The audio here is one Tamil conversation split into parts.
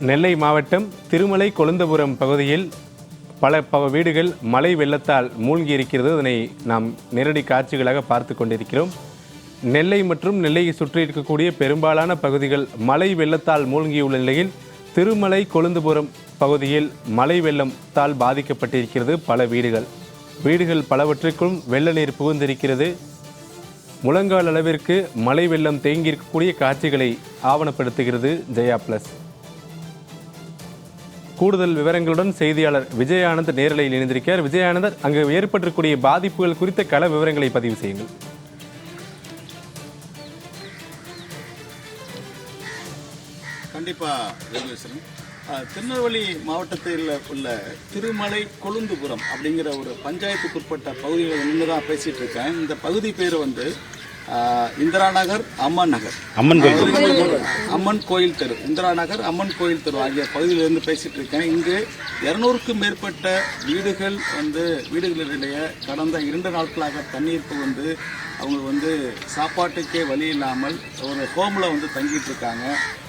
நெல்லை மாவட்டம் திருமலை கொழுந்தபுரம் பகுதியில் பல பல வீடுகள் மழை வெள்ளத்தால் மூழ்கி இருக்கிறது அதனை நாம் நேரடி காட்சிகளாக பார்த்து கொண்டிருக்கிறோம். நெல்லை மற்றும் நெல்லையை சுற்றி இருக்கக்கூடிய பெரும்பாலான பகுதிகள் மழை வெள்ளத்தால் மூழ்கியுள்ள நிலையில் திருமலை கொழுந்துபுரம் பகுதியில் மழை வெள்ளத்தால் பாதிக்கப்பட்டிருக்கிறது பல வீடுகள். வீடுகள் பலவற்றிற்கும் வெள்ள நீர் புகுந்திருக்கிறது. முழங்கால் அளவிற்கு மழை வெள்ளம் தேங்கியிருக்கக்கூடிய காட்சிகளை ஆவணப்படுத்துகிறது ஜெயா பிளஸ். கூடுதல் விவரங்களுடன் செய்தியாளர் விஜயானந்த் நேரலையில் இணைந்திருக்கிறார். விஜயானந்தர் அங்கு ஏற்பட்டிருக்கூடிய பாதிப்புகள் குறித்த கள விவரங்களை பதிவு செய்யுங்கள். கண்டிப்பா திருநெல்வேலி மாவட்டத்தில் உள்ள திருமலை கொழுந்துபுரம் அப்படிங்கிற ஒரு பஞ்சாயத்துக்குட்பட்ட பகுதியில் நின்று தான் பேசிகிட்டு இருக்கேன். இந்த பகுதி பேர் வந்து இந்திரா நகர் அம்மன் நகர். அம்மன் அம்மன் கோயில் தெரு. இந்திரா நகர் அம்மன் கோயில் தெரு ஆகிய பகுதியிலிருந்து பேசிட்டு இருக்கேன். இங்கு இருநூறுக்கும் மேற்பட்ட வீடுகள் வந்து வீடுகளிடையே கடந்த இரண்டு நாட்களாக தண்ணீர் புகுந்து அவங்க வந்து சாப்பாட்டுக்கே வழி இல்லாமல் ஒரு ஹோமில் வந்து தங்கிட்டு இருக்காங்க.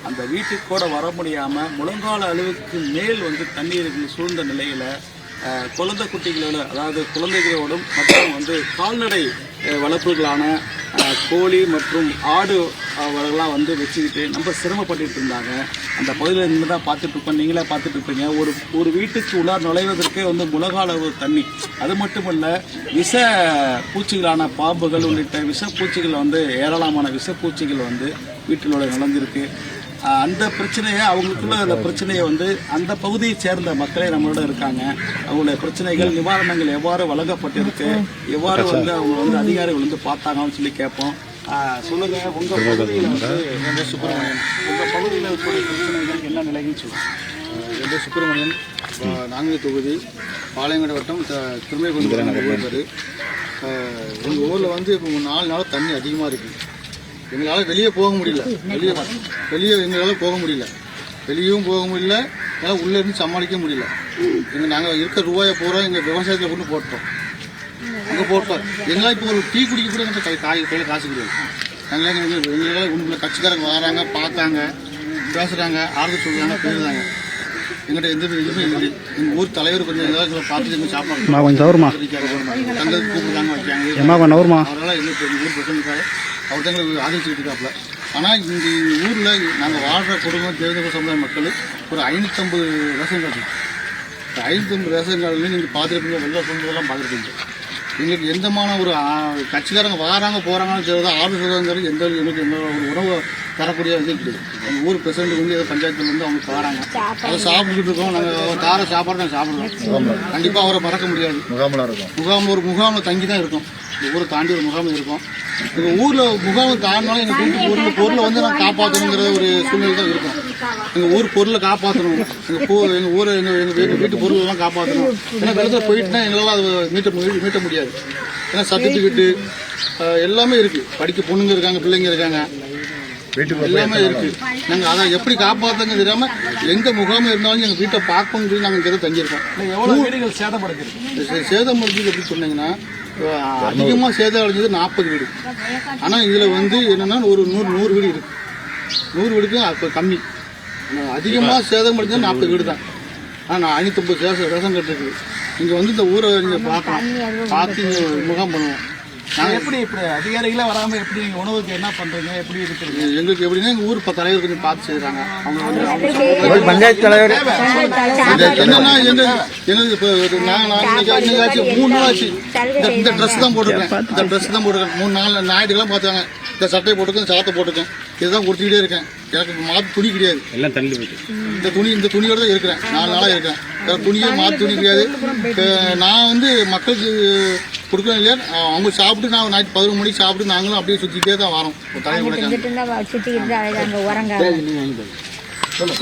அந்த வீட்டுக்கு கூட வர முடியாமல் முழங்கால அளவுக்கு மேல் வந்து தண்ணீர் சூழ்ந்த நிலையில் குழந்தை குட்டிகளோட அதாவது குழந்தைகளோடும் மற்றும் வந்து கால்நடை வளர்ப்புகளான கோழி மற்றும் ஆடு அவர்களாம் வந்து வச்சுக்கிட்டு ரொம்ப சிரமப்பட்டுட்டு இருந்தாங்க. அந்த பகுதியில் இருந்து தான் பார்த்துட்டு நீங்களே பார்த்துட்டு இருப்பீங்க. ஒரு ஒரு வீட்டுக்கு உள்ளார் நுழைவதற்கே வந்து உலக அளவு தண்ணி. அது மட்டும் இல்லை விஷ பூச்சிகளான பாம்புகள் உள்ளிட்ட விஷ பூச்சிகள் வந்து ஏராளமான விஷ பூச்சிகள் வந்து வீட்டிலோட நுழைஞ்சிருக்கு. அந்த பிரச்சனையை அவங்களுக்குள்ள அந்த பிரச்சனையை வந்து அந்த பகுதியை சேர்ந்த மக்களே நம்மளோட இருக்காங்க. அவங்களுடைய பிரச்சனைகள் நிவாரணங்கள் எவ்வாறு வழங்கப்பட்டிருக்கு எவ்வாறு வந்து அவங்க வந்து அதிகாரிகள் வந்து பார்த்தாங்கன்னு சொல்லி கேட்போம். சொல்லுங்க உங்க பகுதியில் வந்து சுப்பிரமணியன் உங்க பகுதியில் இருக்கக்கூடிய பிரச்சனைகள் என்ன நிலைன்னு சொல்லுங்க. எந்த சுப்பிரமணியன் நாங்குநேரி தொகுதி பாளையங்கோட்டை வட்டம் திருமலை கொண்டு பேர். எங்கள் ஊரில் வந்து இப்போ நாலு நாள் தண்ணி அதிகமாக இருக்குது எங்களால் வெளியே போக முடியல. வெளியே வெளியே எங்களால் போக முடியல. வெளியும் போக முடியல. எங்களால் உள்ளே இருந்து சமாளிக்க முடியல. எங்கள் நாங்கள் இருக்க ரூபாயை போகிறோம் எங்கள் விவசாயத்தில் கொண்டு போட்டோம். அங்கே போட்டோம். எங்களால் இப்போ ஒரு டீ குடிக்க கூட எங்கள் கை காய் கையில் காசு கிடையாது. நாங்கள் எங்களால் உங்களை கட்சிக்காரங்க வராங்க பார்த்தாங்க பேசுகிறாங்க ஆறுதல் சொல்கிறாங்க பேசுகிறாங்க எங்கிட்ட எந்த இதுவுமே இல்லை. எங்கள் ஊர் தலைவர் கொஞ்சம் ஏதாவது பார்த்து எங்கள் சாப்பாடு அம்மா கொஞ்சம் தவறுமா தங்களுக்கு கூப்பிடுறாங்க வைக்காங்க அம்மா கொஞ்சம் நவருமா அவரால் எங்களுக்கு எங்கள் ஊர் பிரச்சனைக்காக அவர் தான் எங்களுக்கு ஆதரிச்சுட்டு இருக்காப்புல. ஆனால் இந்த ஊரில் நாங்கள் வாழ்கிற குடும்பம் தேர்தல் சமுதாய மக்கள் ஒரு ஐநூற்றம்பது ரேஷன் கார்டு ஐநூற்றம்பது ரேஷன் கார்டுலேயும் நீங்கள் பார்த்துருப்பீங்க வெள்ள சொந்ததெல்லாம் பார்த்துருப்பீங்க எங்களுக்கு எந்தமான ஒரு கட்சிக்காரங்க வராங்க போகிறாங்கன்னு தெரியாது ஆறு சொல்கிறாங்க எந்த ஒரு எங்களுக்கு எந்த ஒரு உணவு தரக்கூடிய இது கிடையாது. எங்கள் ஊர் பிரசிடண்ட் வந்து ஏதோ பஞ்சாயத்துல இருந்து அவங்க தராங்க அதை சாப்பிட்டுட்டு இருக்கோம். நாங்கள் தார சாப்பாடு நாங்கள் சாப்பிட்றோம். கண்டிப்பாக அவரை மறக்க முடியாது. முகாமில் இருக்கும். முகாம் ஒரு முகாமில் தங்கி தான் இருக்கும். இந்த ஊரை தாண்டி ஒரு முகாம் இருக்கும். எங்கள் ஊரில் முகாம் தாண்டினாலும் எங்கள் வீட்டு பொருள் பொருளை வந்து நான் காப்பாற்றணுங்கிற ஒரு சூழ்நிலை தான் இருக்கும். எங்கள் ஊர் பொருளை காப்பாற்றணும் எங்கள் பூ எங்கள் ஊரை எங்கள் எங்கள் வீட்டு வீட்டு பொருளெல்லாம் காப்பாற்றணும் ஏன்னா வெள்ளத்தில் போயிட்டுனா எங்களால் அது மீட்ட மீட்ட முடியாது. ஏன்னா சர்டிஃபிகேட்டு எல்லாமே இருக்குது படிக்க பொண்ணுங்க இருக்காங்க பிள்ளைங்க இருக்காங்க. வீட்டுக்கு எல்லாமே இருக்கு. நாங்கள் அதை எப்படி காப்பாற்றுங்க தெரியாம எங்க முகாம் இருந்தாலும் எங்கள் வீட்டை பார்க்கணும்னு சொல்லி நாங்கள் இங்கே தங்கியிருக்கோம். எவ்வளோ வீடுகள் சேதம் அடைஞ்சது எப்படி சொன்னீங்கன்னா அதிகமாக சேதம் அடைஞ்சது நாற்பது வீடு. ஆனால் இதில் வந்து என்னென்னா ஒரு நூறு நூறு வீடு இருக்கு. நூறு வீடுக்கு அப்போ கம்மி. அதிகமாக சேதம் அடைஞ்சது நாற்பது வீடு தான் ஆனால் ஐநூற்றம்பது ரேஷன் ரேஷன் கார்டு இருக்குது இங்கே வந்து இந்த ஊரை நீங்கள் பார்க்கலாம் பார்த்து முகாம் பண்ணுவோம். நாங்கள் எப்படி இப்படி அதிகாரிகளே வராமல் எப்படி நீங்கள் உணவுக்கு என்ன பண்ணுறீங்க எப்படி இருக்கிறீங்க? எங்களுக்கு எப்படின்னா எங்கள் ஊர் ப- தலைவர் கொஞ்சம் பார்த்து செய்கிறாங்க அவங்க வந்து பஞ்சாயத்து தலைவர் என்னன்னா எங்க எங்களுக்கு இப்போ நான் நான் இன்னைக்கு இன்னைக்காச்சும் மூணு நாள் ஆச்சு. இந்த ட்ரெஸ் தான் போட்டிருக்கேன். இந்த ட்ரெஸ் தான் போட்டிருக்கேன். மூணு நாள் ஞாயிற்றுக்கெல்லாம் பார்த்தாங்க. இந்த சட்டையை போட்டிருக்கேன் சாத்தை போட்டிருக்கேன். இதுதான் கொடுத்துக்கிட்டே இருக்கேன். எனக்கு இப்போ மாற்று துணி கிடையாது. எல்லாம் தள்ளி போயிட்டு. இந்த துணி இந்த துணியோட தான் இருக்கிறேன். நாலு நாளாக இருக்கேன். வேற துணியே மாற்று துணி கிடையாது. இப்போ நான் வந்து மக்களுக்கு கொடுக்கணும் இல்லையா? அவங்க சாப்பிட்டு நான் நைட் பதினொரு மணிக்கு சாப்பிட்டு நாங்களும் அப்படியே சுற்றிக்கிட்டே தான் வரோம். சுத்திக்கிட்டு தான்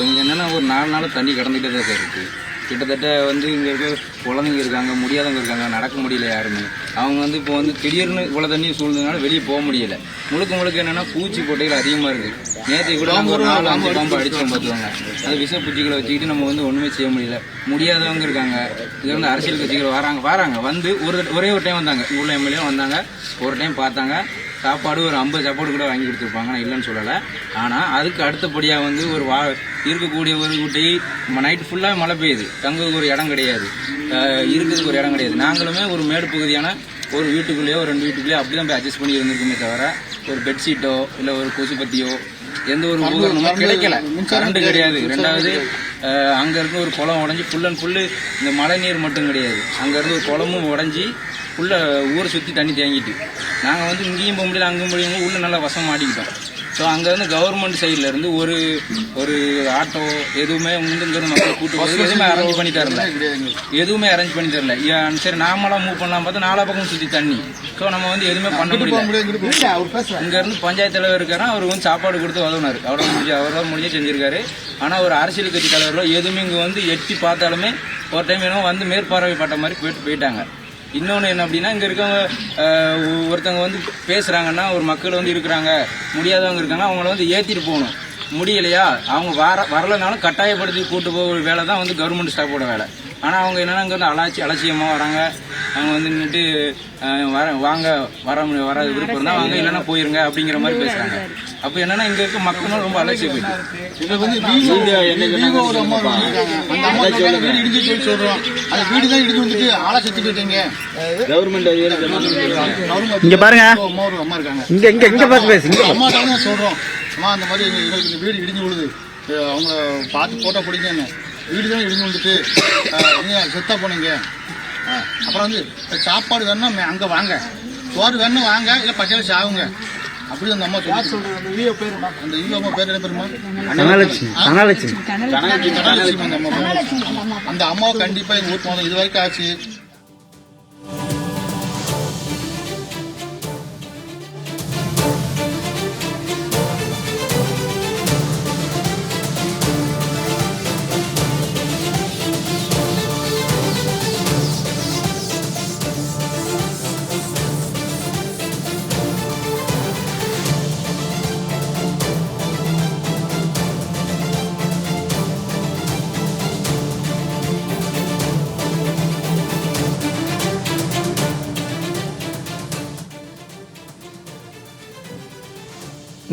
இங்கே என்னென்னா ஒரு நாலு நாள் தண்ணி கடந்துகிட்டே தான் சார் இருக்குது கிட்டத்தட்ட வந்து இங்கே இருக்க குழந்தைங்க இருக்காங்க முடியாதவங்க இருக்காங்க நடக்க முடியல யாருமே. அவங்க வந்து இப்போ வந்து திடீர்னு இவ்வளோ தண்ணி சூழ்ந்ததுனால வெளியே போக முடியல. முழுக்க முழுக்க என்னென்னா பூச்சி பொட்டைகள் அதிகமாக இருக்குது நேற்று கூட நம்ம ஒரு நாலு அஞ்சு பாம்பு அடிச்சோம் பார்த்துவாங்க அது விஷ பூச்சிகளை வச்சுக்கிட்டு நம்ம வந்து ஒன்றுமே செய்ய முடியல. முடியாதவங்க இருக்காங்க. இது வந்து அரசியல் கட்சிகள் வராங்க வராங்க. வந்து ஒரு ஒரே ஒரு டைம் வந்தாங்க. ஊரில் எம்எல்ஏ வந்தாங்க. ஒரு டைம் பார்த்தாங்க. சாப்பாடு ஒரு ஐம்பது சாப்பாடு கூட வாங்கி கொடுத்துருப்பாங்க. நான் இல்லைன்னு சொல்லலை. ஆனால் அதுக்கு அடுத்தபடியாக வந்து ஒரு வா இருக்கக்கூடிய ஒரு குட்டி நைட் ஃபுல்லாக மழை பெய்யுது. தங்குறதுக்கு ஒரு இடம் கிடையாது. இருக்கிறதுக்கு ஒரு இடம் கிடையாது. நாங்களுமே ஒரு மேடு பகுதியான ஒரு வீட்டுக்குள்ளேயோ ஒரு ரெண்டு வீட்டுக்குள்ளேயோ அப்படி தான் போய் அட்ஜஸ்ட் பண்ணி இருந்திருக்குமே தவிர ஒரு பெட்ஷீட்டோ இல்லை ஒரு கொசுபத்தியோ எந்த ஒரு உபகரணமும் கிடைக்கல. கரண்ட் கிடையாது. ரெண்டாவது அங்க இருந்து ஒரு குளம் உடஞ்சி ஃபுல் அண்ட் ஃபுல்லு இந்த மழை நீர் மட்டும் கிடையாது. அங்க இருந்து ஒரு குளமும் உடஞ்சி ஃபுல்ல ஊரை சுற்றி தண்ணி தேங்கிட்டு. நாங்கள் வந்து இங்கேயும் போக முடியல அங்கேயும் முடியும் உள்ள நல்லா வசம் மாட்டிக்கிட்டோம். ஸோ அங்கேருந்து கவர்மெண்ட் சைடில் இருந்து ஒரு ஒரு ஆட்டோ எதுவுமே வந்து இங்கேருந்து மக்களை கூட்டு எதுவுமே அரேஞ்ச் பண்ணி தரல. எதுவுமே அரேஞ்ச் பண்ணி தரல. சரி நாமளாம் மூவ் பண்ணலாம் பார்த்தா நாலா பக்கம் சுற்றி தண்ணி. ஸோ நம்ம வந்து எதுவுமே பண்ண முடியல. இங்க இருந்து பஞ்சாயத்து தலைவர் இருக்காரா அவர் வந்து சாப்பாடு கொடுத்து உதவுனாரு. அவரை முடிஞ்சு அவரால் முடிஞ்சு செஞ்சிருக்காரு. ஆனா ஒரு அரசியல் கட்சி தலைவரோ எதுவுமே இங்க வந்து எட்டி பார்த்தாலுமே ஒரு டைம் என்னமோ வந்து மேற்பார்வைப்பட்ட மாதிரி போயிட்டு போயிட்டாங்க. இன்னொன்று என்ன அப்படின்னா இங்கே இருக்கவங்க ஒருத்தவங்க வந்து பேசுகிறாங்கன்னா ஒரு மக்கள் வந்து இருக்கிறாங்க முடியாதவங்க இருக்காங்க அவங்கள வந்து ஏற்றிட்டு போகணும். முடியலையா அவங்க வர வரலைனாலும் கட்டாயப்படுத்தி கூட்டு போகிற வேலை தான் வந்து கவர்மெண்ட் ஸ்டாஃபோட வேலை ஆனால் அவங்க என்னன்னா இங்கே வந்து அலாச்சி அலட்சியமாக வராங்க அவங்க வந்து நின்றுட்டு வர வாங்க வர முடியும் வர விருப்பம் இருந்தால் வாங்க இல்லைன்னா போயிருங்க அப்படிங்கிற மாதிரி பேசுகிறாங்க அப்போ என்னன்னா இங்கே இருக்க மக்களும் ரொம்ப அலட்சியம் போயிட்டு அந்த வீடு தான் இடிஞ்சு வந்துட்டு ஆளா செத்து போயிட்டீங்க இங்க பாருங்க அம்மா இருக்காங்க இங்க இங்க இங்க பார்த்து பேசு இங்க அம்மா தான் சொல்றோம் அம்மா அந்த மாதிரி எங்க- எங்களுக்கு இந்த வீடு இடிஞ்சு விழுது. அஹ் அவங்கள பார்த்து போட்டோ பிடிங்கன்னு வீடு தான் இடிஞ்சு வந்துட்டு அஹ் நீங்க செத்தா போனீங்க. அப்புறம் வந்து சாப்பாடு வேணும்னா அங்க வாங்க. சோறு வேணும் வாங்க இல்ல பச்சையில சாவுங்க. அப்படி அந்த அம்மா சொல்லி அந்த ஈவோ அம்மா பேர் என்ன பேருமா அந்த அம்மா. அந்த அம்மாவை கண்டிப்பா எங்க ஊருக்கு போனோம் இது வரைக்கும் ஆச்சு.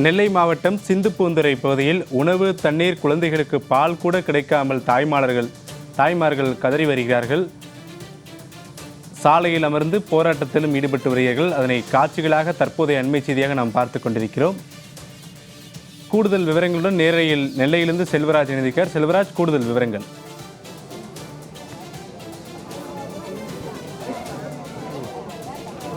நெல்லை மாவட்டம் சிந்துப்பூந்துறை பகுதியில் உணவு தண்ணீர் குழந்தைகளுக்கு பால் கூட கிடைக்காமல் தாய்மார்கள் தாய்மார்கள் கதறி வருகிறார்கள். சாலையில் அமர்ந்து போராட்டத்திலும் ஈடுபட்டு வருகிறார்கள். அதனை காட்சிகளாக தற்போதைய அண்மை செய்தியாக நாம் பார்த்து கொண்டிருக்கிறோம். கூடுதல் விவரங்களுடன் நேரையில் நெல்லையிலிருந்து செல்வராஜ் இணைந்திருக்கார் செல்வராஜ் கூடுதல் விவரங்கள்.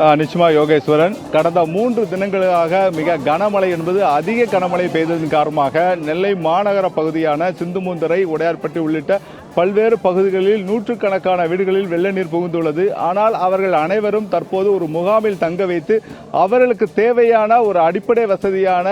நிச்சயமா யோகேஸ்வரன். கடந்த மூன்று தினங்களாக மிக கனமழை என்பது அதிக கனமழை பெய்ததன் காரணமாக நெல்லை மாநகர பகுதியான சிந்துமுந்தரை உடையார்பட்டி உள்ளிட்ட பல்வேறு பகுதிகளில் நூற்றுக்கணக்கான வீடுகளில் வெள்ள நீர் புகுந்துள்ளது. ஆனால் அவர்கள் அனைவரும் தற்போது ஒரு முகாமில் தங்க வைத்து அவர்களுக்கு தேவையான ஒரு அடிப்படை வசதியான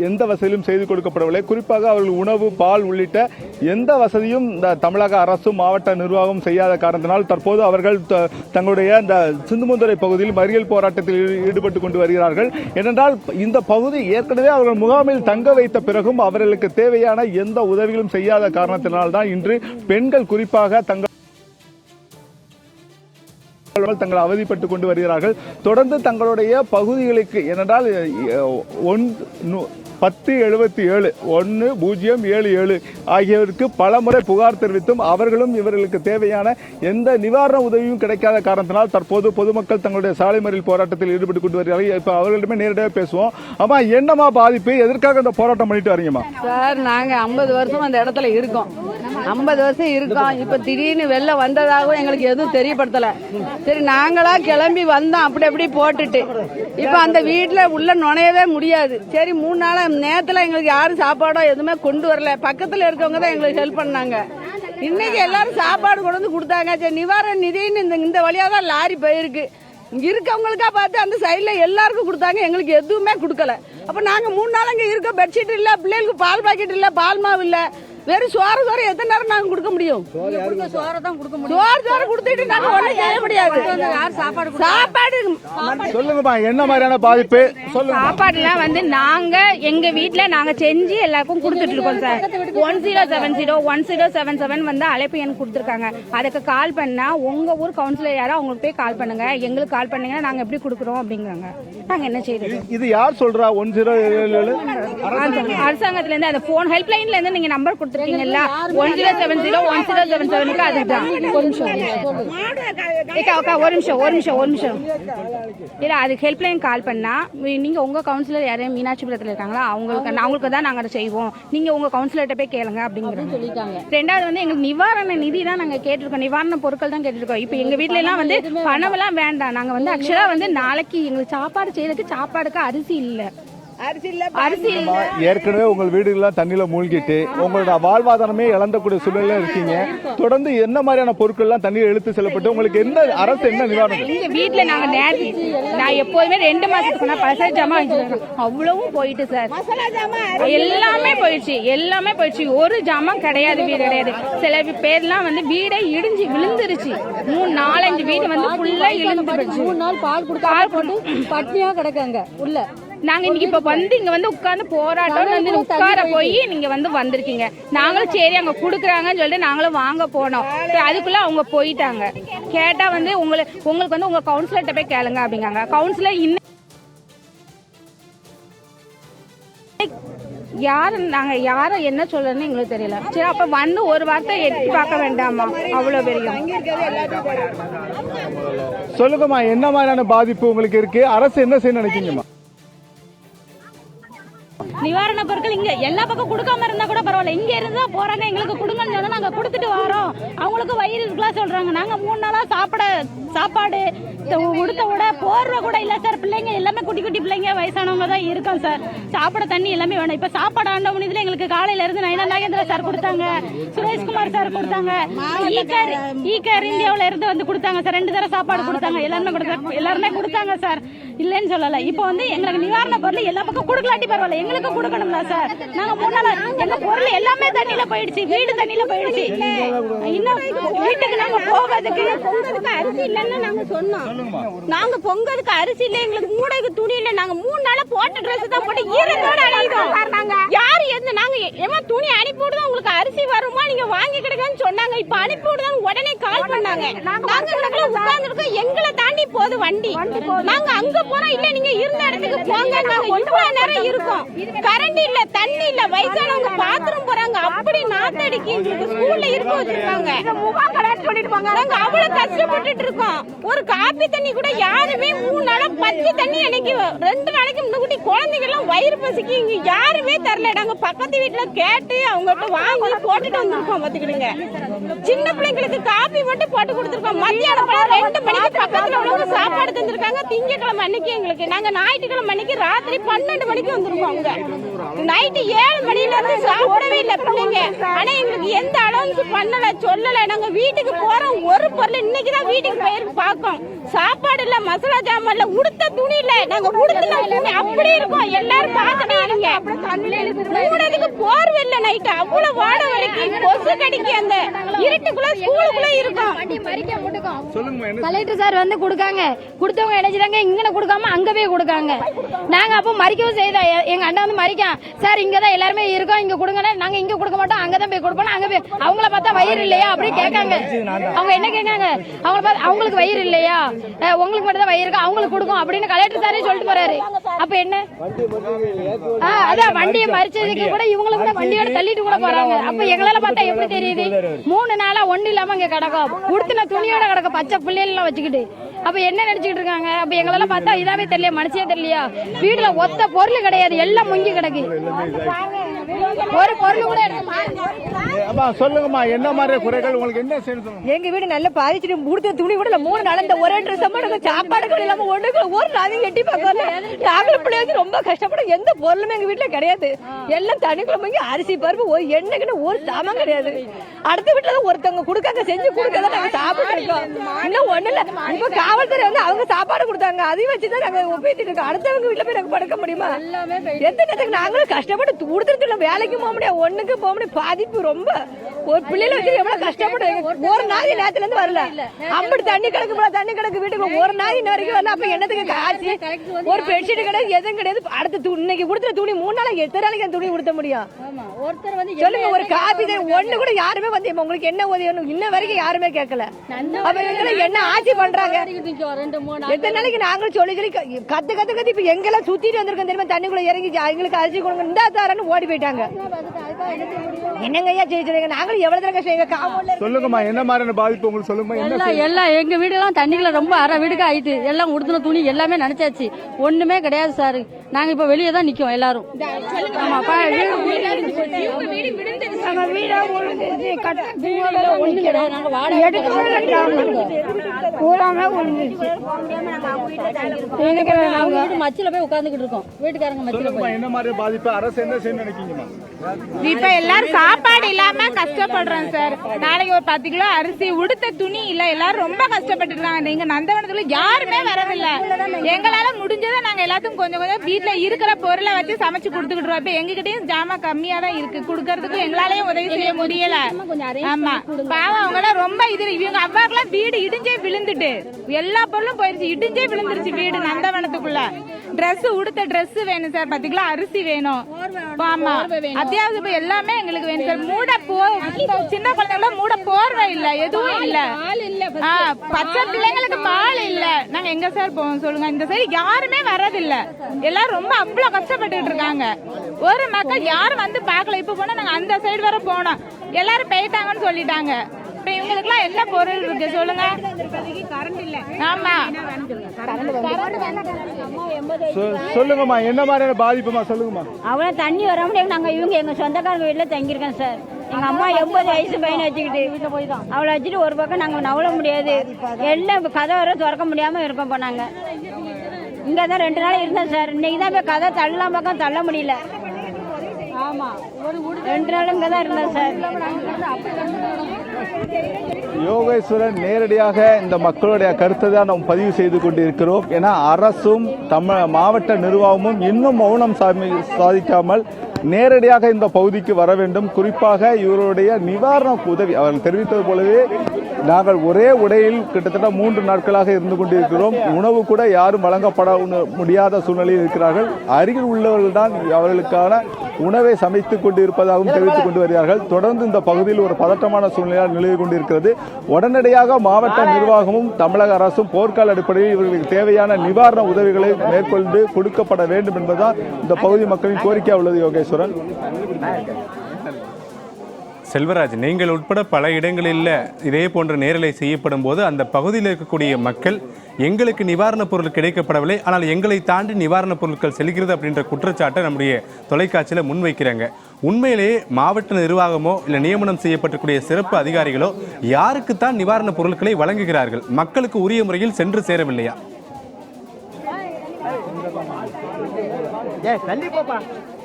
எந்த வசதியும் செய்து கொடுக்கப்படவில்லை. குறிப்பாக அவர்கள் உணவு பால் உள்ளிட்ட எந்த வசதியும் இந்த தமிழக அரசும் மாவட்ட நிர்வாகம் செய்யாத காரணத்தினால் தற்போது அவர்கள் த- தங்களுடைய இந்த சிந்துமுந்துரை பகுதியில் மறியல் போராட்டத்தில் ஈடுபட்டு கொண்டு வருகிறார்கள். ஏனென்றால் இந்த பகுதி ஏற்கனவே அவர்கள் முகாமில் தங்க வைத்த பிறகும் அவர்களுக்கு தேவையான எந்த உதவிகளும் செய்யாத காரணத்தினால்தான் இன்று பெண்கள் குறிப்பாக தங்கள் தங்கள் அவதிப்பட்டு கொண்டு வருகிறார்கள். தொடர்ந்து தங்களுடைய பகுதிகளுக்கு ஏனென்றால் ஒன் பத்து எழுபத்தி ஏழு ஒன்று பூஜ்ஜியம் ஏழு ஏழு ஆகியவருக்கு பல முறை புகார் தெரிவித்தும் அவர்களும் இவர்களுக்கு தேவையான எந்த நிவாரண உதவியும் கிடைக்காத காரணத்தினால் தற்போது பொதுமக்கள் தங்களுடைய சாலை மறியல் போராட்டத்தில் ஈடுபட்டு கொண்டு வருகிறார்கள். இப்போ அவர்களிடமே நேரடியாக பேசுவோம். அம்மா என்னம்மா பாதிப்பு? எதற்காக இந்த போராட்டம் பண்ணிட்டு வரீங்கம்மா? சார் நாங்கள் ஐம்பது வருஷம் அந்த இடத்துல இருக்கோம். ஐம்பது வருஷம் இருக்கோம். இப்போ திடீர்னு வெளில வந்ததாகவும் எங்களுக்கு எதுவும் தெரியப்படுத்தலை. சரி நாங்களா கிளம்பி வந்தோம். அப்படி அப்படி போட்டுட்டு. இப்போ அந்த வீட்டில் உள்ள நுழையவே முடியாது. சரி மூணு நாளாக நேரத்தில் எங்களுக்கு யாரும் சாப்பாடோ எதுவுமே கொண்டு வரல. பக்கத்தில் இருக்கவங்க தான் எங்களுக்கு ஹெல்ப் பண்ணாங்க. இன்னைக்கு எல்லாரும் சாப்பாடு கொண்டு வந்து கொடுத்தாங்க. சரி நிவாரண நிதின்னு இந்த இந்த வழியாக தான் லாரி போயிருக்கு. இங்க இருக்கவங்களுக்கா பார்த்து அந்த சைடில் எல்லாருக்கும் கொடுத்தாங்க. எங்களுக்கு எதுவுமே கொடுக்கல. அப்போ நாங்கள் மூணு நாள் இங்கே இருக்கோம். பெட்ஷீட் இல்லை பிள்ளைகளுக்கு பால் பாக்கெட் இல்லை பால் மாவு இல்லை. வெறும் சோறு சோறு எத்தனை நேரம் நாங்க கொடுக்க முடியும்? சோறை தான் கொடுக்க முடியும். சோறு சோறு கொடுத்துட்டு நாங்க ஒண்ணும் செய்ய முடியாது. சாப்பாடு சாப்பாடு சொல்லுங்கம்மா என்ன மாதிரியான பாதிப்பு? சொல்லுங்க சாப்பாடுலாம் வந்து நாங்க எங்க வீட்ல நாங்க செஞ்சு எல்லாருக்கும் கொடுத்துட்டு இருக்கோம் sir. One zero seven zero one zero seven seven வந்து அழைப்பு எண் கொடுத்துருக்காங்க. அதுக்கு கால் பண்ணா உங்க ஊர் கவுன்சிலர் யாரோ அவங்களுக்கு போய் கால் பண்ணுங்க. எங்களுக்கு கால் பண்ணுங்க நாங்க எப்படி கொடுக்குறோம் அப்படிங்கிறாங்க. நாங்க என்ன செய்யறது இது யார் சொல்றா? ஒன் ஜீரோ ஏழு அரசாங்கத்துல இருந்து அந்த போன் ஹெல்ப் லைன்ல இருந்து நீங்க number one zero seven zero one zero seven செவனுக்கு அதுதான் ஒரு நிமிஷம் ஏக்கா, அக்கா, ஒரு நிமிஷம் ஒரு நிமிஷம் ஒரு நிமிஷம். இல்ல அதுக்கு ஹெல்ப் லைன் கால் பண்ணா நீ- நீங்க உங்க கவுன்சிலர் யாரையும் மீனாட்சிபுரத்துல இருக்காங்களா? அவங்களுக்கு அவங்களுக்கு தான் நாங்க அதை செய்வோம். நீங்க உங்க கவுன்சிலர்கிட்ட போய் கேளுங்க அப்படிங்கிறாங்க. சொல்லிட்டாங்க. ரெண்டாவது வந்து எங்களுக்கு நிவாரண நிதி தான் நாங்க கேட்டிருக்கோம். நிவாரண பொருட்கள் தான் கேட்டிருக்கோம். இப்போ எங்க வீட்ல எல்லாம் வந்து பணமெல்லாம் வேண்டாம். நாங்க வந்து ஆக்சுவலா வந்து நாளைக்கு எங்களுக்கு சாப்பாடு செய்யறதுக்கு சாப்பாடுக்கு அரிசி இல்ல. ஏற்கனவே உங்கள் வீடுகள்லாம் தண்ணியில மூழ்கிட்டு உங்களோட வாழ்வாதாரமே இழந்தக்கூடிய சூழ்நிலை இருக்கீங்க. தொடர்ந்து என்ன மாதிரியான பொருட்கள்லாம் தண்ணீர் இழுத்து செல்லப்பட்டு உங்களுக்கு என்ன அரசு என்ன நிவாரணம்? எங்க வீட்ல நாங்க நேரத்து நான் எப்போதுமே ரெண்டு மாசத்துக்கு நான் பழசா வாங்கிட்டு அவ்வளவும் போயிட்டு சார். எல்லாமே போயிடுச்சு எல்லாமே போயிடுச்சு. ஒரு ஜாமான் கிடையாது வீடு கிடையாது. சில பேர்லாம் வந்து வீடே இடிஞ்சு விழுந்துருச்சு. மூணு நாலஞ்சு வீடு வந்து ஃபுல்லா இழுந்து மூணு நாள் பால் கொடுக்காம போட்டு பட்னியா கிடக்காங்க உள்ள. நாங்க இன்னைக்கு இப்ப வந்து இங்க வந்து உட்கார்ந்து போராட்டம் வந்து உட்கார போய் நீங்க வந்து வந்திருக்கீங்க. நாங்களும் சரி அங்க குடுக்குறாங்கன்னு சொல்லிட்டு நாங்களும் வாங்க போனோம். அதுக்குள்ள அவங்க போயிட்டாங்க. கேட்டா வந்து உங்களுக்கு உங்களுக்கு வந்து உங்க கவுன்சிலர்கிட்ட போய் கேளுங்க அப்படிங்காங்க. கவுன்சிலர் இன்னும் யாரு நாங்க யார என்ன சொல்றதுன்னு எங்களுக்கு தெரியல. சரி அப்ப வந்து ஒரு வார்த்தை எட்டி பார்க்க வேண்டாமா? அவ்வளவு பெரிய சொல்லுங்கம்மா என்ன மாதிரியான பாதிப்பு உங்களுக்கு இருக்கு? அரசு என்ன செய்ய நினைக்கீங்கம்மா எல்லா பக்கம் கொடுக்காம இருந்தா கூட பரவாயில்ல. இங்க தான் போறாங்க எங்களுக்கு கொடுங்கன்னு சொன்னால் நாங்க கொடுத்துட்டு வரோம். அவங்களுக்கு வயிறு இருக்கலாம் சொல்றாங்க. நாங்க மூணு நாளா சாப்பிட சாப்பாடு த- உடுத்த விட போர்வை கூட இல்ல சார் பிள்ளைங்க எல்லாமே குட்டி குட்டி பிள்ளைங்க வயசானவங்க தான் இருக்கோம் சார் சாப்பிட தண்ணி எல்லாமே வேணும். இப்ப சாப்பாடு ஆண்ட முடியல எங்களுக்கு காலையில இருந்து நயனா நாகேந்திர சார் கொடுத்தாங்க. சுரேஷ்குமார் சார் கொடுத்தாங்க. ஈக்கார் ஈக்கார் இந்தியாவில் இருந்து வந்து கொடுத்தாங்க சார் ரெண்டு தடவை சாப்பாடு கொடுத்தாங்க. எல்லாருமே கொடுத்தாங்க எல்லாருமே கொடுத்தாங்க சார் இல்லைன்னு சொல்லல. இப்போ வந்து எங்களுக்கு நிவாரண பொருள் எல்லா பக்கம் கொடுக்கலாட்டி பரவாயில்ல. எங்களுக்கு கொடுக்கணும்ல சார். நாங்க மூணு நாள் எங்க பொருள் எல்லாமே தண்ணியில போயிடுச்சு. வீடு தண்ணியில போயிடுச்சு. இன்னும் வீட்டுக்கு நாங்க போகிறதுக்கு பொங்கலுக்கு அரிசி இல்லைன்னு நாங்க சொன்னோம். நாங்க பொங்கலுக்கு அரிசி இல்ல எங்களுக்கு மூடைக்கு துணி இல்ல. நாங்க மூணு நாளா போட்ட ட்ரெஸ் தான் போட்டு ஈரத்தோட அழைக்கிறோம் யாரு எந்த நாங்க ஏமா துணி அனுப்பி விடுதோம் உங்களுக்கு அரிசி வருமா? நீங்க வாங்கி கிடைக்கன்னு சொன்னாங்க. இப்ப அனுப்பி விடுதோம் உடனே கால் பண்ணாங்க. நாங்க உட்கார்ந்துருக்கோம். எங்களை தாண்டி போகுது வண்டி. நாங்க அங்க போறோம் இல்ல நீங்க இருந்த இடத்துக்கு போங்க. இவ்வளவு நேரம் இருக்கோம். கரண்ட் இல்ல தண்ணி இல்ல வயசானவங்க பாத்ரூம் போறாங்க. அப்படி நாத்தடிக்கு எங்களுக்கு ஸ்கூல்ல இருக்க வச்சிருக்காங்க. நாங்க அவ்வளவு கஷ்டப்பட்டுட்டு இருக்கோம். ஒரு காப்பி தண்ணி கூட யாருமே மூணு நாளா பச்சை தண்ணி அன்னைக்கு ரெண்டு நாளைக்கு முன்னாடி குழந்தைங்க எல்லாம் வயிறு பசிக்கு. இங்க யாருமே தரல. நாங்க பக்கத்து வீட்டுல கேட்டு அவங்ககிட்ட வாங்கி போட்டுட்டு வந்திருக்கோம் பாத்துக்கிடுங்க. சின்ன பிள்ளைங்களுக்கு காப்பி மட்டும் போட்டு கொடுத்துருக்கோம். மத்தியானம் ரெண்டு மணிக்கு பக்கத்துல உள்ளவங்க சாப்பாடு தந்திருக்காங்க. திங்கக்கிழமை மணிக்கு எங்களுக்கு நாங்க ஞாயிற்றுக்கிழமை மணிக்கு ராத்திரி பன்னெண்டு மணிக்கு வந்துருக்கோம் அவங்க நைட்டு ஏழு மணில இருந்து சாப்பிடவே இல்ல பிள்ளைங்க. ஆனா எங்களுக்கு எந்த அலவன்ஸ் பண்ணல சொல்லல. நாங்க வீட்டுக்கு போறோம். ஒரு பொருள் இன்னைக்கு தான் வீட்டுக்கு போயிருக்கு பாக்கோம். சாப்பாடு இல்ல மசாலா ஜாமான் இல்ல உடுத்த துணி இல்ல. நாங்க உடுத்துல துணி அப்படி இருக்கோம். எல்லாரும் பாத்துட்டே இருங்க மூணதுக்கு போர்வை இல்ல நைட்டு அவ்வளவு வாட வரைக்கும் கொசு கடிக்கு அந்த இருட்டுக்குள்ள ஸ்கூலுக்குள்ள இருக்கும். கலெக்டர் சார் வந்து கொடுக்காங்க. கொடுத்தவங்க என்ன செய்றாங்க இங்கன கொடுக்காம அங்க போய் கொடுக்காங்க. நாங்க அப்போ மறிக்கவும் செய்தோம். எ- எங்க அண்ணா வந்து மறிக்கான். சார் இங்க தான் எல்லாருமே இருக்கோம். இங்க கொடுங்கன்னா நாங்க இங்க கொடுக்க மாட்டோம். அங்க தான் போய் கொடுப்போம் அங்க போய் அவங்கள பார்த்தா வயிறு இல்லையா? அப்படி கேட்காங்க. அவங்க என்ன கேட்காங்க? அவங்க பார்த்து அவங்களுக்கு வயிறு இல்லையா? உங்களுக்கு மட்டும் தான் வயிறு அவங்களுக்கு கொடுக்கும் அப்படின்னு கலெக்டர் சாரே சொல்லிட்டு போறாரு. அப்ப என்ன? அதான் வண்டியை மறிச்சதுக்கு கூட இவங்கள கூட வண்டியோட தள்ளிட்டு கூட போறாங்க. அப்ப எங்களால பார்த்தா எப்படி தெரியுது? மூணு நாளா ஒண்ணு இல்லாம இங்க கிடக்கும். உடுத்தின துணியோட கிடக்கும். பச்சை பிள்ளைகள் எல்லாம் வச்சுக்கிட்டு. அப்ப என்ன நினைச்சுக்கிட்டு இருக்காங்க? அப்ப எங்களால பார்த்தா இதாவே தெரியல மனுஷே தெரியலையா? வீட்டுல ஒத்த பொருள் கிடையாது. எல்லாம் முங்கி கிடக்கு. அம்மா சொல்லுங்கம்மா என்ன மாதிரி குறைகள்? உங்களுக்கு என்ன செய்யணும் எங்க வீடு நல்ல பாதிச்சுட்டு முடித்த துணி கூட இல்ல மூணு நாள் இந்த ஒரே ட்ரெஸ் நாங்க சாப்பாடு கூட இல்லாம ஒண்ணுக்கு ஒரு நாளைக்கு எட்டி பார்க்கல நாங்களும் பிள்ளை வச்சு ரொம்ப கஷ்டப்படும் எந்த பொருளுமே எங்க வீட்டுல கிடையாது. எல்லாம் தனிக்குள்ள போய் அரிசி பருப்பு ஒரு எண்ணெய்க்குன்னு ஒரு சாமான் கிடையாது. அடுத்த வீட்டுல தான் ஒருத்தவங்க கொடுக்காங்க செஞ்சு கொடுக்கறத நாங்க சாப்பிட்டு இருக்கோம். இன்னும் ஒண்ணு இல்ல. இப்ப காவல்துறை வந்து அவங்க சாப்பாடு கொடுத்தாங்க அதையும் வச்சுதான் நாங்க ஒப்பிட்டு இருக்கோம். அடுத்தவங்க வீட்டுல போய் நாங்க படுக்க முடியுமா? எத்தனை நாங்களும் கஷ்டப்பட்டு கொடுத்துட்டு வேலை வேலைக்கு போக முடியாது ஒண்ணுக்கு போக முடியாது. பாதிப்பு ரொம்ப. ஒரு பிள்ளைல வச்சு எவ்வளவு கஷ்டப்பட்டு ஒரு நாள் நேரத்துல இருந்து வரல. அப்படி தண்ணி கிடக்கு போல தண்ணி கிடக்கு வீட்டுக்கு ஒரு நாள் இன்ன வரைக்கும் வரல. அப்ப என்னத்துக்கு காசு? ஒரு பெட்ஷீட் கிடையாது. எதுவும் கிடையாது. அடுத்த து- இன்னைக்கு கொடுத்துற துணி மூணு நாளைக்கு எத்தனை நாளைக்கு துணி கொடுத்த முடியும்? ஒருத்தர் வந்து சொல்லுங்க ஒரு தான் ஒண்ணு கூட யாருமே வந்து உங்களுக்கு என்ன உதவி? இன்ன வரைக்கும் யாருமே கேட்கல. அப்ப என்ன ஆட்சி பண்றாங்க? எத்தனை நாளைக்கு நாங்களும் சொல்லி சொல்லி கத்து கத்து கத்து இப்ப எங்கெல்லாம் சுத்திட்டு வந்திருக்கோம் தெரியுமா? தண்ணிக்குள்ள இறங்கி எங்களுக்கு அரிசி கொடுங்க இந்தா தாரன்னு ஓடி போயிட்டாங்க. என்னங்க ஐயா செய்யுங்க நாங்களும் எவ்வளவு தடவை காமௌண்ட்ல சொல்லுங்கம்மா என்ன மாதிரியான பாதிப்பு உங்களுக்கு சொல்லுங்கம்மா? என்ன எல்லாம் எல்லாம் எங்க வீடெல்லாம் தண்ணிக்குள்ள ரொம்ப அரை வீடுக்கு ஆயிட்டு எல்லாம் உடுத்தின துணி எல்லாமே நினைச்சாச்சு. ஒண்ணுமே கிடையாது சார் நாங்க இப்ப வெளியே தான் நிக்கோம் எல்லாரும். மச்சில போய் உட்கார்ந்துகிட்டு இருக்கோம். வீட்டுக்காரங்க மச்சில போய். என்ன மாதிரி பாதிப்பு? அரசு என்ன செய்யணும் நினைக்கீங்கம்மா இப்ப எல்லாரும் சாப்பாடு இல்லாம கஷ்டப்படுறோம் சார். நாளைக்கு ஒரு பத்து கிலோ அரிசி உடுத்த துணி இல்ல எல்லாரும் ரொம்ப கஷ்டப்பட்டு இருக்காங்க. நீங்க நந்தவனத்துல யாருமே வரதில்ல எங்களால முடிஞ்சதை நாங்க எல்லாத்துக்கும் கொஞ்சம் கொஞ்சம் வீட்டுல இருக்கிற பொருளை வச்சு சமைச்சு கொடுத்துக்கிட்டு இப்ப எங்ககிட்டயும் ஜாமா கம்மியா தான் இருக்கு. கொடுக்கறதுக்கு எங்களாலயும் உதவி செய்ய முடியல. ஆமா. பாவம் அவங்க எல்லாம் ரொம்ப இது இவங்க அவ்வாக்கெல்லாம் வீடு இடிஞ்சே விழுந்துட்டு எல்லா பொருளும் போயிருச்சு. இடிஞ்சே விழுந்துருச்சு வீடு நந்தவனத்துக்குள்ள. ட்ரெஸ் உடுத்த ட்ரெஸ் வேணும் சார். பத்து கிலோ அரிசி வேணும். ஆமா. அத்தியாவசிய இப்ப எல்லாமே எங்களுக்கு வேணும். சார் மூட போ சின்ன குழந்தைங்கள மூட போர்வை இல்ல எதுவும் இல்ல. பச்சை பிள்ளைங்களுக்கு பால் இல்ல. நாங்க எங்க சார் போவோம் சொல்லுங்க. இந்த சைடு யாருமே வர்றதில்ல. எல்லாரும் ரொம்ப அவ்வளவு கஷ்டப்பட்டுட்டு இருக்காங்க. ஒரு மக்கள் யாரும் வந்து பார்க்கல. இப்ப போனா நாங்க அந்த சைடு வர போனோம். எல்லாரும் போயிட்டாங்கன்னு சொல்லிட்டாங்க. இப்ப இவங்களுக்குலாம் என்ன பொருள் இருக்கு? சொல்லுங்க. கரண்ட் இல்ல ஆமா. சொ- சொல்லுங்கம்மா என்ன மாதிரியான பாதிப்புமா சொல்லுங்கம்மா. அவ்வளோ தண்ணி வர முடியாது நாங்கள் இவங்க எங்கள் சொந்தக்காரங்க வீட்டில் தங்கியிருக்கோம் சார். எங்கள் அம்மா எண்பது வயசு பையனை வச்சுக்கிட்டு. போய் அவளை வச்சுட்டு ஒரு பக்கம் நாங்கள் நவள முடியாது. எல்லாம் கதை வர திறக்க முடியாமல் இருக்கோம் நாங்கள் இங்கே தான் ரெண்டு நாள் இருந்தோம் சார். இன்னைக்கு தான் இப்போ கதை தள்ளலாம் பக்கம் தள்ள முடியல. ஆமாம் ரெண்டு நாள் இங்கே தான் இருந்தோம் சார். யோகேஸ்வரன் நேரடியாக இந்த மக்களுடைய கருத்தை தான் நாம் பதிவு செய்து கொண்டிருக்கிறோம். ஏன்னா அரசும் தமிழ் மாவட்ட நிர்வாகமும் இன்னும் மௌனம் சாமி சாதிக்காமல் நேரடியாக இந்த பகுதிக்கு வர வேண்டும். குறிப்பாக இவருடைய நிவாரண உதவி அவர்கள் தெரிவித்தது போலவே நாங்கள் ஒரே உடையில் கிட்டத்தட்ட மூன்று நாட்களாக இருந்து கொண்டிருக்கிறோம். உணவு கூட யாரும் வழங்கப்பட முடியாத சூழ்நிலையில் இருக்கிறார்கள். அருகில் உள்ளவர்கள் தான் அவர்களுக்கான உணவை சமைத்துக் கொண்டு இருப்பதாகவும் தெரிவித்துக் கொண்டு வருகிறார்கள். தொடர்ந்து இந்த பகுதியில் ஒரு பதட்டமான சூழ்நிலையால் நிலவி கொண்டிருக்கிறது. உடனடியாக மாவட்ட நிர்வாகமும் தமிழக அரசும் போர்க்கால அடிப்படையில் இவர்களுக்கு தேவையான நிவாரண உதவிகளை மேற்கொண்டு கொடுக்கப்பட வேண்டும் என்பதுதான் இந்த பகுதி மக்களின் கோரிக்கையாக உள்ளது யோகேஸ்வரன்? செல்வராஜ் நீங்கள் உட்பட பல இடங்களில் இதே போன்ற நேரலை செய்யப்படும் போது அந்த பகுதியில் இருக்கக்கூடிய மக்கள் எங்களுக்கு நிவாரணப் பொருள் கிடைக்கப்படவில்லை. ஆனால் எங்களை தாண்டி நிவாரணப் பொருட்கள் செல்கிறது அப்படின்ற குற்றச்சாட்டை நம்முடைய தொலைக்காட்சியில் முன்வைக்கிறாங்க. உண்மையிலேயே மாவட்ட நிர்வாகமோ இல்லை நியமனம் செய்யப்பட்டிருக்கூடிய சிறப்பு அதிகாரிகளோ யாருக்குத்தான் நிவாரணப் பொருட்களை வழங்குகிறார்கள்? மக்களுக்கு உரிய முறையில் சென்று சேரவில்லையா? ஆஹ்,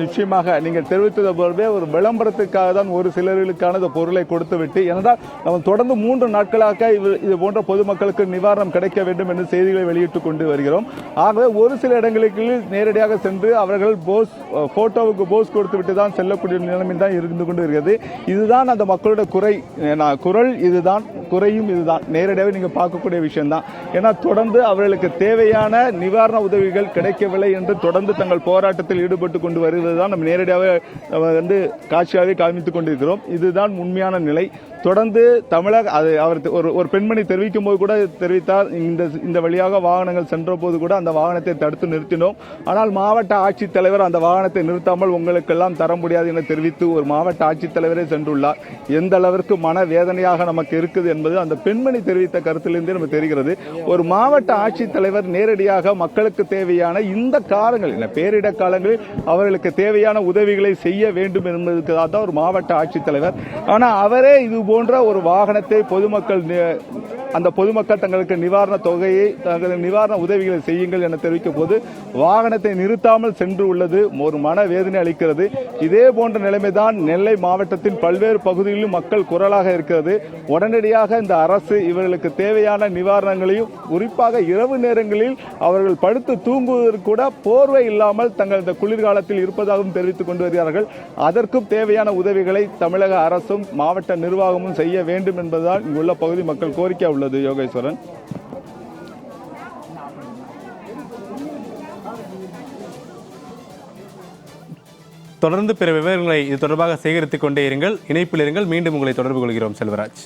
நிச்சயமாக நீங்கள் தெரிவித்தது போலவே ஒரு விளம்பரத்துக்காக தான் ஒரு சிலர்களுக்கான இந்த பொருளை கொடுத்துவிட்டு ஏனென்றால் நம்ம தொடர்ந்து மூன்று நாட்களாக இது இது போன்ற பொதுமக்களுக்கு நிவாரணம் கிடைக்க வேண்டும் என்று செய்திகளை வெளியிட்டுக் கொண்டு வருகிறோம். ஆகவே ஒரு சில இடங்களுக்கு நேரடியாக சென்று அவர்கள் போஸ் போட்டோவுக்கு போஸ் கொடுத்து விட்டு தான் செல்லக்கூடிய நிலைமை தான் இருந்து கொண்டு இருக்கிறது. இதுதான் அந்த மக்களோட குறை ஏன்னா, குரல் இதுதான் குறையும் இதுதான். நேரடியாகவே நீங்கள் பார்க்கக்கூடிய விஷயம்தான். ஏன்னா தொடர்ந்து அவர்களுக்கு தேவையான நிவாரண உதவிகள் கிடைக்கவில்லை என்று தொடர்ந்து தங்கள் போராட்டத்தில் ஈடுபட்டு கொண்டு வருவது தான் நம்ம நேரடியாக வந்து காட்சியாகவே காமித்து கொண்டிருக்கிறோம். இதுதான் உண்மையான நிலை. தொடர்ந்து தமிழக அது அவர் ஒரு ஒரு பெண்மணி தெரிவிக்கும் போது கூட தெரிவித்தார். இந்த இந்த வழியாக வாகனங்கள் சென்ற போது கூட அந்த வாகனத்தை தடுத்து நிறுத்தினோம். ஆனால் மாவட்ட ஆட்சித்தலைவர் அந்த வாகனத்தை நிறுத்தாமல் உங்களுக்கெல்லாம் தர முடியாது என தெரிவித்து ஒரு மாவட்ட ஆட்சித்தலைவரே சென்றுள்ளார். எந்த அளவிற்கு மன வேதனையாக நமக்கு இருக்குது என்பது அந்த பெண்மணி தெரிவித்த கருத்திலிருந்தே நமக்கு தெரிகிறது. ஒரு மாவட்ட ஆட்சித்தலைவர் நேரடியாக மக்களுக்கு தேவையான இந்த காலங்கள் இந்த பேரிட காலங்களில் அவர்களுக்கு தேவையான உதவிகளை செய்ய வேண்டும் என்பதற்காக தான் ஒரு மாவட்ட ஆட்சித்தலைவர். ஆனால் அவரே இது போன்ற ஒரு வாகனத்தை பொதுமக்கள் அந்த பொதுமக்கள் தங்களுக்கு நிவாரண தொகையை தங்கள் நிவாரண உதவிகளை செய்யுங்கள் என தெரிவிக்கும் போது வாகனத்தை நிறுத்தாமல் சென்று உள்ளது ஒரு மன வேதனை அளிக்கிறது. இதே போன்ற நிலைமைதான் நெல்லை மாவட்டத்தின் பல்வேறு பகுதிகளிலும் மக்கள் குரலாக இருக்கிறது. உடனடியாக இந்த அரசு இவர்களுக்கு தேவையான நிவாரணங்களையும் குறிப்பாக இரவு நேரங்களில் அவர்கள் படுத்து தூங்குவதற்கு கூட போர்வை இல்லாமல் தங்கள் இந்த குளிர்காலத்தில் இருப்பதாகவும் தெரிவித்துக் கொண்டு வருகிறார்கள். அதற்கும் தேவையான உதவிகளை தமிழக அரசும் மாவட்ட நிர்வாகம் நிர்வாகமும் செய்ய வேண்டும் என்பதால் இங்குள்ள பகுதி மக்கள் கோரிக்கை உள்ளது யோகேஸ்வரன். தொடர்ந்து பிற விவரங்களை இது தொடர்பாக சேகரித்துக் கொண்டே இருங்கள். இணைப்பில் இருங்கள். மீண்டும் உங்களை தொடர்பு கொள்கிறோம் செல்வராஜ்.